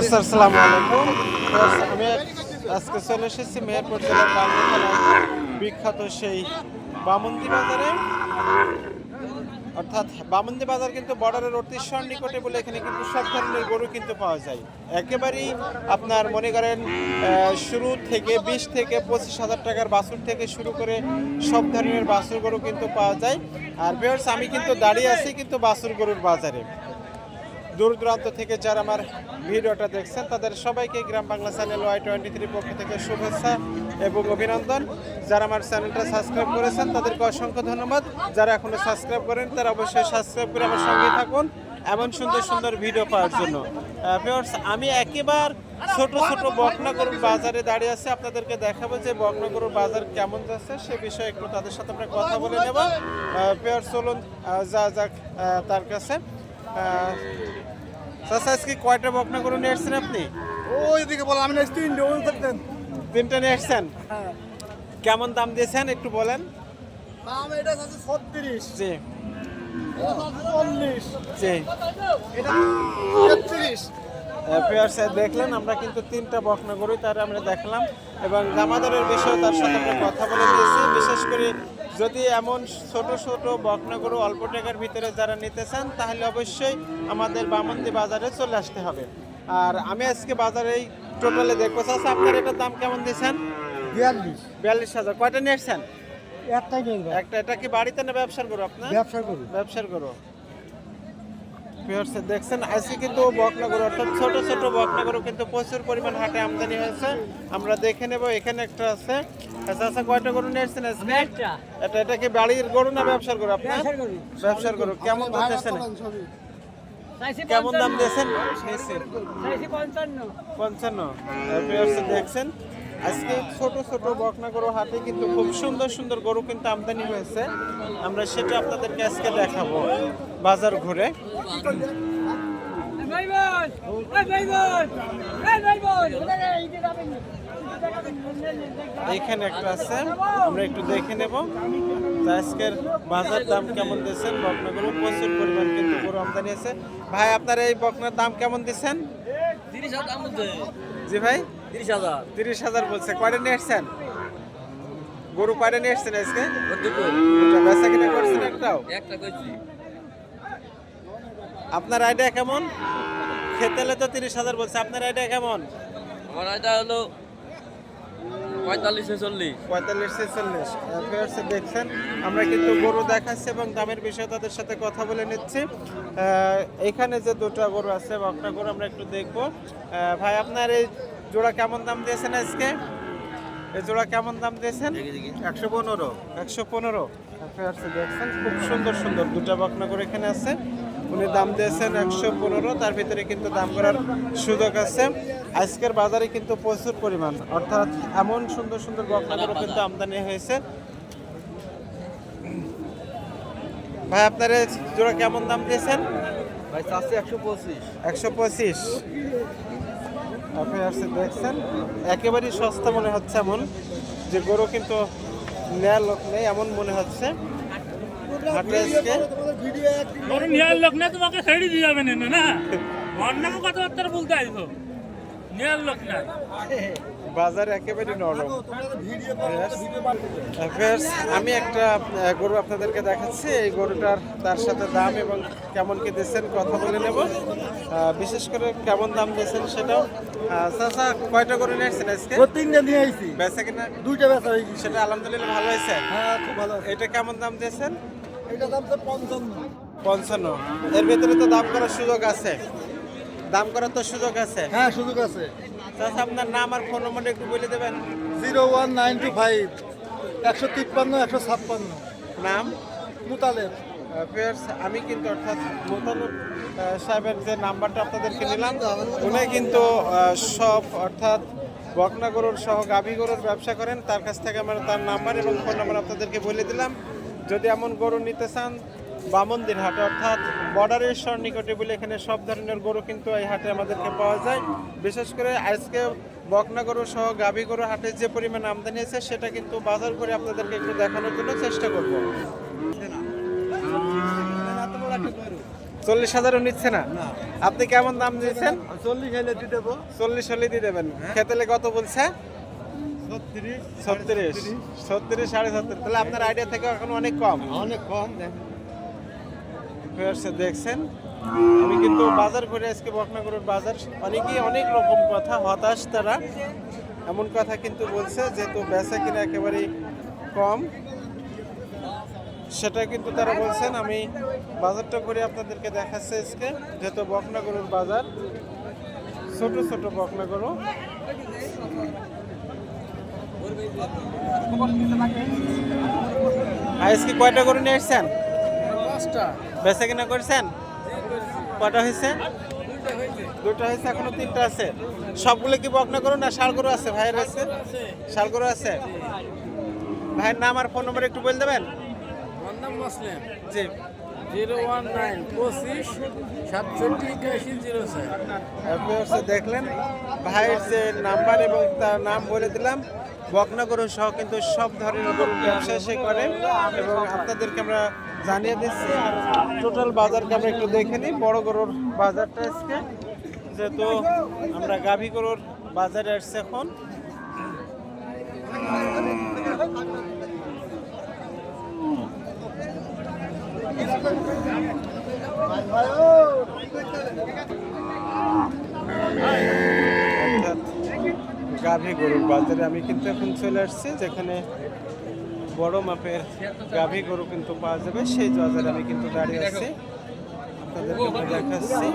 আসসালামু আলাইকুম আমি আজকে চলে এসেছি মেহেরপুর জেলার বিখ্যাত সেই বামন্দি বাজারে। অর্থাৎ বামন্দি বাজার কিন্তু বর্ডারের অতি নিকটে বলে এখানে কিন্তু সব ধরনের গরু কিন্তু পাওয়া যায়। একেবারেই আপনার মনে করেন শুরু থেকে বিশ থেকে পঁচিশ হাজার টাকার বাছুর থেকে শুরু করে সব ধরনের বাছুর গরু কিন্তু পাওয়া যায়। আর বেহর্স আমি কিন্তু দাঁড়িয়ে আছি কিন্তু বাছুর গরুর বাজারে। দূর দূরান্ত থেকে যারা আমার ভিডিওটা দেখছেন তাদের সবাইকে Gram Bangla channel Y twenty three পক্ষ থেকে শুভেচ্ছা এবং অভিনন্দন। যারা আমার চ্যানেলটা সাবস্ক্রাইব করেছেন তাদেরকে অসংখ্য ধন্যবাদ। যারা এখনও সাবস্ক্রাইব করেন তারা অবশ্যই সাবস্ক্রাইব করে আমার সঙ্গে থাকুন এমন সুন্দর সুন্দর ভিডিও পাওয়ার জন্য। আহ, আমি একেবার ছোট ছোট বকনাগরুর বাজারে দাঁড়িয়ে আছি। আপনাদেরকে দেখাবো যে বকনাগরুর বাজার কেমন যাচ্ছে সে বিষয়ে একটু তাদের সাথে আমরা কথা বলে নেব। পেয়ার চলুন যা যাক তার কাছে। চাচা আজকে কয়টা বকনা গরু নিয়ে এসছেন আপনি? বল আমি তিনটে নিয়ে এসছেন কেমন দাম দিয়েছেন একটু বলেন? দাম এটা আছে ছত্রিশ। জি। দেখলেন আমরা কিন্তু তিনটা বকনা গরুই তার আমরা দেখলাম। এবং দামাদারের বিষয়ে তার সাথে আমরা কথা বলে দিয়েছি। বিশেষ করে যদি এমন ছোট ছোট বকনা গরু অল্প টাকার ভিতরে যারা নিতে চান তাহলে অবশ্যই আমাদের বামন্দি বাজারে চলে আসতে হবে। আর আমি আজকে বাজারে টোটালে দেখব। চাচ্ছি আপনার এটার দাম কেমন দিয়েছেন? বিয়াল্লিশ। বিয়াল্লিশ হাজার। কয়টা নিয়েছেন? একটা। এটা কি বাড়িতে না ব্যবসার করো আপনার? ব্যবসা করো ব্যবসার করো ভিউয়ার্স দেখছেন আজকে কিন্তু বকনগর অর্থাৎ ছোট ছোট বকনগরও কিন্তু প্রচুর পরিমাণ হাটে আমদানি হয়েছে। আমরা দেখে নেব এখানে একটা আছে। আচ্ছা আচ্ছা কয়টা গরু নিয়ে এসছেন আজকে? এটা এটা কি বাড়ির গরু না ব্যবসার গরু আপনার? ব্যবসার গরু। কেমন বলতেছেন কেমন দাম দিয়েছেন? পঞ্চান্ন। দেখছেন আজকে ছোট ছোট বকনা গরু হাটে কিন্তু খুব সুন্দর সুন্দর গরু কিন্তু আমদানি হয়েছে। আমরা সেটা আপনাদেরকে আজকে দেখাবো। বাজার ঘুরে। এখানে একটা আছে, আমরা একটু দেখে নেব। আজকের বাজার দাম কেমন দিয়েছেন? বকনা গরু প্রচুর পরিমাণ কিন্তু গরু আমদানি আছে। ভাই, আপনার এই বকনার দাম কেমন দিচ্ছেন জি ভাই, তিরিশ হাজার তিরিশ হাজার বলছে। কয়টা নিয়ে এসছেন গরু কয়টা নিয়ে এসছেন আজকে? বেচা কিনা করছেন একটাও? একটা কইছি আপনার আইডিয়া কেমন? খেতে হলে তো তিরিশ হাজার বলছে আপনার আইডিয়া কেমন? আমার আইডিয়া হলো পঁয়তাল্লিশ চল্লিশ। পঁয়তাল্লিশ ছেচল্লিশ দেখছেন আমরা কিন্তু গরু দেখাচ্ছি এবং দামের বিষয়ে তাদের সাথে কথা বলে নিচ্ছি। এখানে যে দুটো গরু আছে বকটা গরু আমরা একটু দেখব। ভাই আপনার এই জোড়া কেমন দাম দিয়েছেন আজকে? এই জোড়া কেমন দাম দিয়েছেন? একশো পনেরো। একশো পনেরো। দেখছেন খুব সুন্দর সুন্দর দুটা বকনা গরু এখানে আছে। উনি দাম দিয়েছেন একশো পনেরো তার ভিতরে কিন্তু দাম করার সুযোগ আছে। আজকের বাজারে কিন্তু প্রচুর পরিমাণ অর্থাৎ এমন সুন্দর সুন্দর বকনাগুলো কিন্তু আমদানি হয়েছে। ভাই আপনার জোড়া কেমন দাম দিয়েছেন? ভাই একশো পঁচিশ। একশো পঁচিশ। আপনি আসছে দেখছেন একেবারেই সস্তা মনে হচ্ছে এমন যে গরু কিন্তু নেয়ার লোক নেই এমন মনে হচ্ছে। হাটে আজকে ভিডিও নিয়ার লোক না তোমাকে ছেড়ে দিয়ে যাবে না না? অন্য কথাবার্তা বলতে আসব নিয়ার লোক না। বাজার একেবারে নরম। আমি একটা গরু আপনাদেরকে দেখাচ্ছি। এই গরুটার তার সাথে দাম এবং কেমন কি দিচ্ছেন কথা বলে নেব। বিশেষ করে কেমন দাম দিয়েছেন সেটাও চাচা কয়টা গরু নিয়েছেন আজকে? তিনটে নিয়ে আইছি। বেচা কিনা? দুইটা বেচা সেটা আলহামদুলিল্লাহ ভালো হয়েছে? হ্যাঁ খুব ভালো। এটা কেমন দাম দিয়েছেন পঞ্চান্ন। এর ভিতরে তো দাম করার সুযোগ আছে। দাম করার তো সুযোগ আছে। হ্যাঁ সুযোগ আছে। চাচা আপনার নাম আর ফোন নম্বরটা একটু বলে দেবেন। Zero one nine two five একশো তিপ্পান্ন একশো ছাপ্পান্ন। নাম? মুতালের ফেয়ার্স আমি কিন্তু অর্থাৎ মোতানুর সাহেবের যে নাম্বারটা আপনাদেরকে নিলাম উনি কিন্তু সব অর্থাৎ বকনা গরুর সহ গাভী গরুর ব্যবসা করেন। তার কাছ থেকে আমরা তার নাম্বার এবং ফোন নাম্বার আপনাদেরকে বলে দিলাম। যদি এমন গরু নিতে চান বামন্দির হাটে অর্থাৎ বর্ডারের নিকটে বলে এখানে সব ধরনের গরু কিন্তু এই হাটে আমাদেরকে পাওয়া যায়। বিশেষ করে আজকে বকনা গরু সহ গাভী গরু হাটে যে পরিমাণ আমদানি আছে সেটা কিন্তু বাজার করে আপনাদেরকে একটু দেখানোর জন্য চেষ্টা করব। চল্লিশ হাজারও নিচ্ছে না? না। আপনি কেমন দাম দিয়েছেন? চল্লিশ হলে দিয়ে দেবো। চল্লিশ হলে দিয়ে দেবেন। খেতেলে কত বলছে? ছত্রিশ ছত্রিশ সাড়ে ছত্রিশ। তাহলে আপনার আইডিয়া থেকে এখন অনেক কম। অনেক কম দেখছেন। আমি কিন্তু বাজার করে আজকে বকনাগরের বাজার। অনেকেই অনেক রকম কথা হতাশ তারা। এমন কথা কিন্তু বলছে যেহেতু বেচা কিনা একেবারেই কম। সেটা কিন্তু তারা বলছেন। আমি বাজারটা করে আপনাদেরকে দেখাচ্ছি আজকে যেহেতু বকনাগরুর বাজার। ছোট ছোট বকনাগরু আজকে কয়টা গরু নিয়ে এসছেন বেচা কিনা করছেন? কটা হয়েছে? দুটো হয়েছে এখনও তিনটা আছে। সবগুলো কি বকনা করো না গরু আছে? ভাইয়ের আছে? গরু আছে? ভাইয়ের নাম আর ফোন নম্বর একটু বলে দেবেন? আমার নাম মুসলিম। জি। দেখলেন ভাইয়ের যে নাম্বার এবং তার নাম বলে দিলাম। বকনা সহ কিন্তু সব ধরনের ব্যবসা সে করে এবং আপনাদেরকে আমরা জানিয়ে দিচ্ছি। আর টোটাল বাজারকে আমরা একটু দেখে নিই। বড় গরুর বাজারটা আজকে। যেহেতু আমরা গাভী গরুর বাজারে আসছি এখন। অর্থাৎ গাভী গরুর বাজারে আমি কিন্তু এখন চলে আসছি, যেখানে বড় মাপের গাভী গরু কিন্তু পাওয়া যাবে। সেই বাজারে আমি কিন্তু দাঁড়িয়ে আছি। আপনাদেরকে দেখাচ্ছি।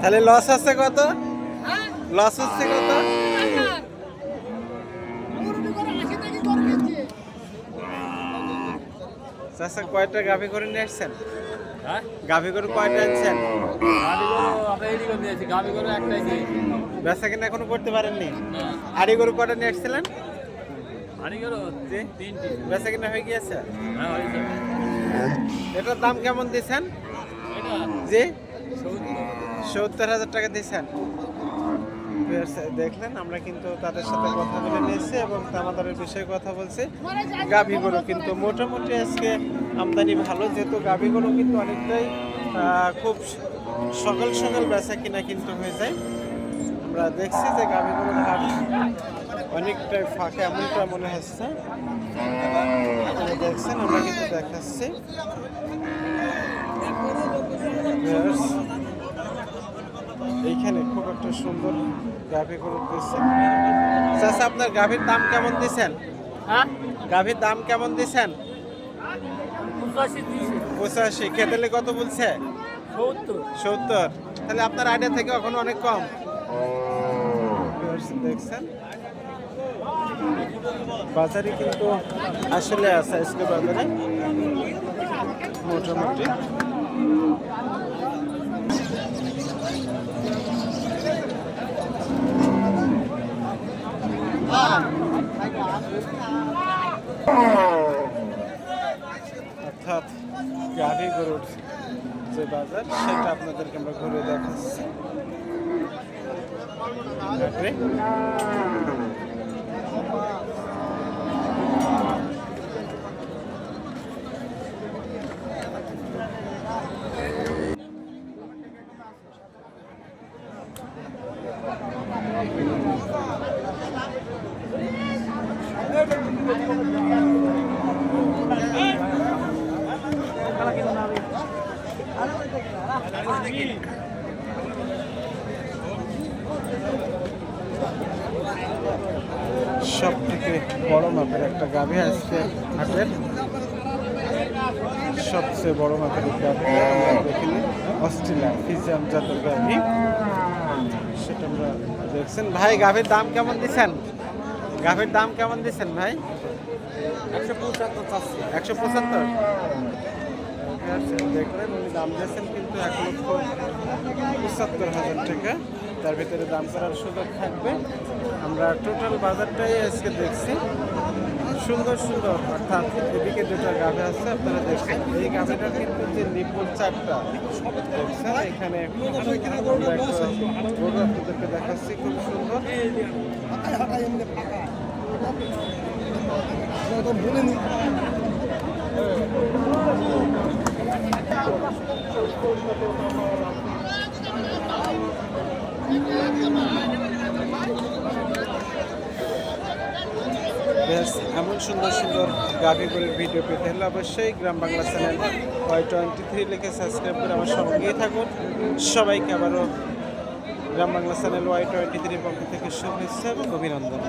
তাহলে লস আছে কত? লস হচ্ছে কত? চাষা কয়টা গাভী করে নিয়ে আসছেন? হ্যাঁ? গাভী কয়টা আনছেন? কিনা এখনও করতে পারেননি? আড়ি গরু কয়টা নিয়ে আসছিলেন? গাড়ি বেচা কিনা হয়ে গিয়েছে? হ্যাঁ এটার দাম কেমন দিয়েছেন জি সত্তর হাজার টাকা দিয়েছেন। দেখলেন আমরা কিন্তু তাদের সাথে কথা বলে নিয়েছি এবং দামাদারের বিষয়ে কথা বলছি। গাভী গরু কিন্তু মোটামুটি আজকে আমদানি ভালো যেহেতু গাভী গরু কিন্তু অনেকটাই খুব সকাল সকাল বেচা কিনা কিন্তু হয়ে যায়। আমরা দেখছি যে গাভী গরুর হাট অনেকটাই ফাঁকা এমনটা মনে হচ্ছে। দেখছেন আমরা কিন্তু দেখাচ্ছি। Viewers, এইখানে খুব একটা সুন্দর গাভী গরু দিচ্ছেন চাচা আপনার গাভীর দাম কেমন দিছেন হ্যাঁ? গাভীর দাম কেমন দিছেন পঁচাশি খেতেলে কত বলছে? সত্তর। তাহলে আপনার আইডিয়া থেকে এখন অনেক কম। দেখছেন? বাজারে কিন্তু আসলে আছে আজকে বাজারে। মোটামুটি। অর্থাৎ গাভী গরুর যে বাজার সেটা আপনাদেরকে আমরা ঘুরে দেখাচ্ছি হাটে। সব থেকে বড় মাপের একটা গাভী আজকে হাটের। সবচেয়ে বড় মাপের গাভী দেখিনি। অস্ট্রেলিয়া ফিজিয়াম জাতের গাভী। সেটা আমরা দেখছেন। ভাই গাভীর দাম কেমন দিচ্ছেন? গাভীর দাম কেমন দিচ্ছেন ভাই? একশো পঁচাত্তর চাচ্ছি। একশো পঁচাত্তর? দেখলেন উনি দাম দিয়েছেন কিন্তু এক লক্ষ পঁচাত্তর হাজার টাকা। তার ভিতরে দাম করার সুযোগ থাকবে। আমরা টোটাল বাজারটাই আজকে দেখছি। সুন্দর সুন্দর, অর্থাৎ এদিকে দুটো গাভী আছে, আপনারা দেখছেন। এই গাভীটা কিন্তু যে নিপুল চারটা, দেখছেন? এখানে আপনাদেরকে দেখাচ্ছি, খুব সুন্দর। বেশ এমন সুন্দর সুন্দর গাভী ভিডিও পেতে হলে অবশ্যই Gram Bangla channel Y twenty three লিখে সাবস্ক্রাইব করে আমার সঙ্গেই থাকুন। সবাইকে আবারও Gram Bangla channel Y twenty থ্রির পক্ষ থেকে শুভেচ্ছা এবং অভিনন্দন।